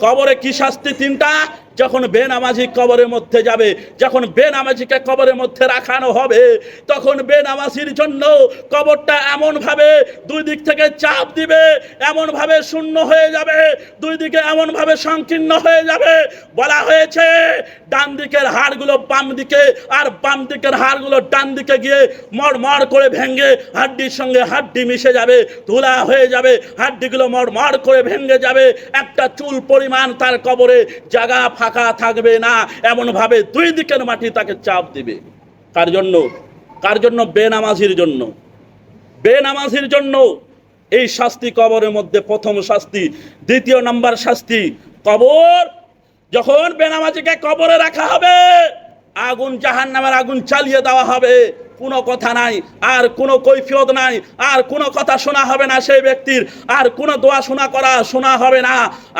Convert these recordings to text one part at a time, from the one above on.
কবরে কি শাস্তি তিনটা? যখন বেনামাজি কবরের মধ্যে যাবে, যখন বেনামাজিকে কবরের মধ্যে রাখানো হবে, তখন বেনামাজির জন্য কবরটা এমন ভাবে দুই দিক থেকে চাপ দিবে এমন ভাবে শূন্য হয়ে যাবে, দুই দিকে এমন ভাবে সংকীর্ণ হয়ে যাবে। বলা হয়েছে, ডান দিকের হাড়গুলো বাম দিকে আর বাম দিকের হাড়গুলো ডান দিকে গিয়ে মড়মড় করে ভেঙে হাড্ডির সঙ্গে হাড্ডি মিশে যাবে তুলা হয়ে যাবে, হাড্ডিগুলো মড়মড় করে ভেঙে যাবে। একটা চুল পরিমাণ তার কবরে জায়গা ফাঁকা থাকবে না। এমন ভাবে দুই দিকের মাটি তাকে চাপ দিবে। কার জন্য? কার জন্য? বেনামাজির জন্য। বেনামাজির জন্য। এই শাস্তি কবরের মধ্যে প্রথম শাস্তি। দ্বিতীয় নাম্বার শাস্তি, কবর। যখন বেনামাজিকে কবরে রাখা হবে, আগুন জাহান নামের আগুন চালিয়ে দেওয়া হবে। কোনো কথা নাই, আর কোনো কৈফিয়ত নাই, আর কোনো কথা শোনা হবে না সেই ব্যক্তির, আর কোনো দোয়া শোনা করা শোনা হবে না।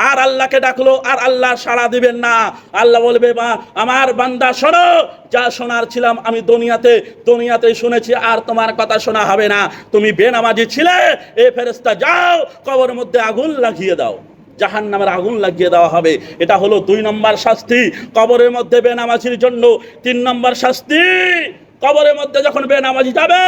আর আল্লাহকে ডাকলো, আর আল্লাহ সাড়া দিবেন না। আল্লাহ বলবে, মা, আমার বান্দা, শোনো, যা শোনার ছিলাম আমি দুনিয়াতে দুনিয়াতে শুনেছি, আর তোমার কথা শোনা হবে না। তুমি বেনামাজি ছিলে, এ ফেরেস্তা যাও, কবরের মধ্যে আগুন লাগিয়ে দাও। জাহান নামের আগুন লাগিয়ে দেওয়া হবে। এটা হলো দুই নম্বর শাস্তি। কবরের মধ্যে বেনামাজির জন্য তিন নম্বর শাস্তি। কবরের মধ্যে যখন বেনামাজি যাবে,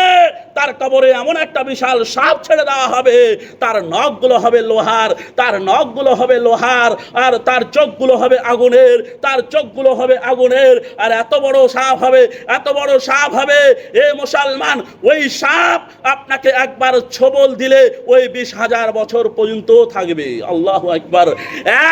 তার কবরে এমন একটা বিশাল সাপ ছেড়ে দেওয়া হবে। তার নখগুলো হবে লোহার, তার নখগুলো হবে লোহার, আর তার চোখগুলো হবে আগুনের, তার চোখগুলো হবে আগুনের। আর এত বড় সাপ হবে, এত বড় সাপ হবে। এ মুসলমান, ওই সাপ আপনাকে একবার ছবল দিলে ওই বিশ হাজার বছর পর্যন্ত থাকবে। আল্লাহ একবার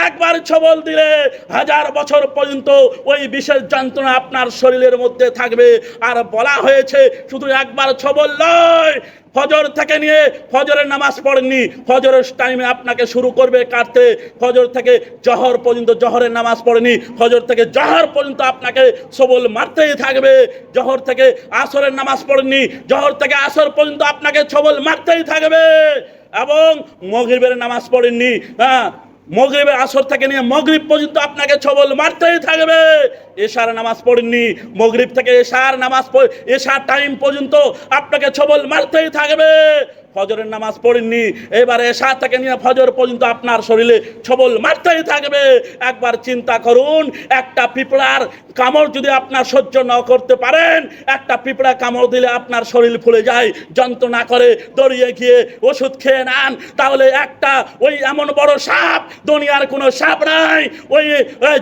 একবার ছবল দিলে হাজার বছর পর্যন্ত ওই বিশেষ যন্ত্রণা আপনার শরীরের মধ্যে থাকবে। আর বলা হয়েছে, শুধু একবার ছবল নয়, ফজর থেকে নিয়ে ফজরের নামাজ পড়েননি। ফজরের টাইমে আপনাকে শুরু করবে কাটতে ফজর থেকে জহর পর্যন্ত জহরের নামাজ পড়েনি। ফজর থেকে জহর পর্যন্ত আপনাকে সবল মারতেই থাকবে। জহর থেকে আসরের নামাজ পড়েননি। জহর থেকে আসর পর্যন্ত আপনাকে ছবল মারতেই থাকবে। এবং মগরিবের নামাজ পড়েননি। হ্যাঁ মগরিবের আসর থেকে নিয়ে মগরিব পর্যন্ত আপনাকে ছবল মারতেই থাকবে। এশার নামাজ পড়েননি, মগরিব থেকে এশার নামাজ এশার টাইম পর্যন্ত আপনাকে ছবল মারতেই থাকবে। ফজরের নামাজ পড়েননি। এবারে এশা থেকে নিয়ে ফজর পর্যন্ত আপনার শরীরে ছবল মারতেই থাকবে। একবার চিন্তা করুন, একটা পিঁপড়ার কামড় যদি আপনার সহ্য না করতে পারেন, একটা পিঁপড়া কামড় দিলে আপনার শরীর ফুলে যায়, যন্ত্রণা করে দড়িয়ে গিয়ে ওষুধ খেয়ে নেন। তাহলে একটা ওই এমন বড় সাপ, দুনিয়ার কোনো সাপ নাই। ওই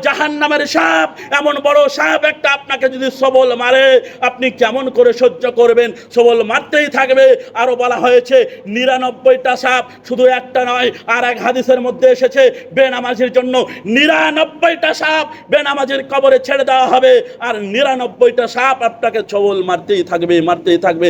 জাহান নামের সাপ, এমন বড় সাপ একটা আপনাকে যদি সবল মারে, আপনি কেমন করে সহ্য করবেন? সবল মারতেই থাকবে। আরও বলা হয়েছে নিরানব্বইটা সাপ শুধু একটা নয় আর এক হাদিসের মধ্যে এসেছে, বেনামাজির জন্য নিরানব্বইটা সাপ বেনামাজির কবরে ছেড়ে দেওয়া হবে। আর নিরানব্বইটা সাপ আপনাকে ছবল মারতেই থাকবে মারতেই থাকবে।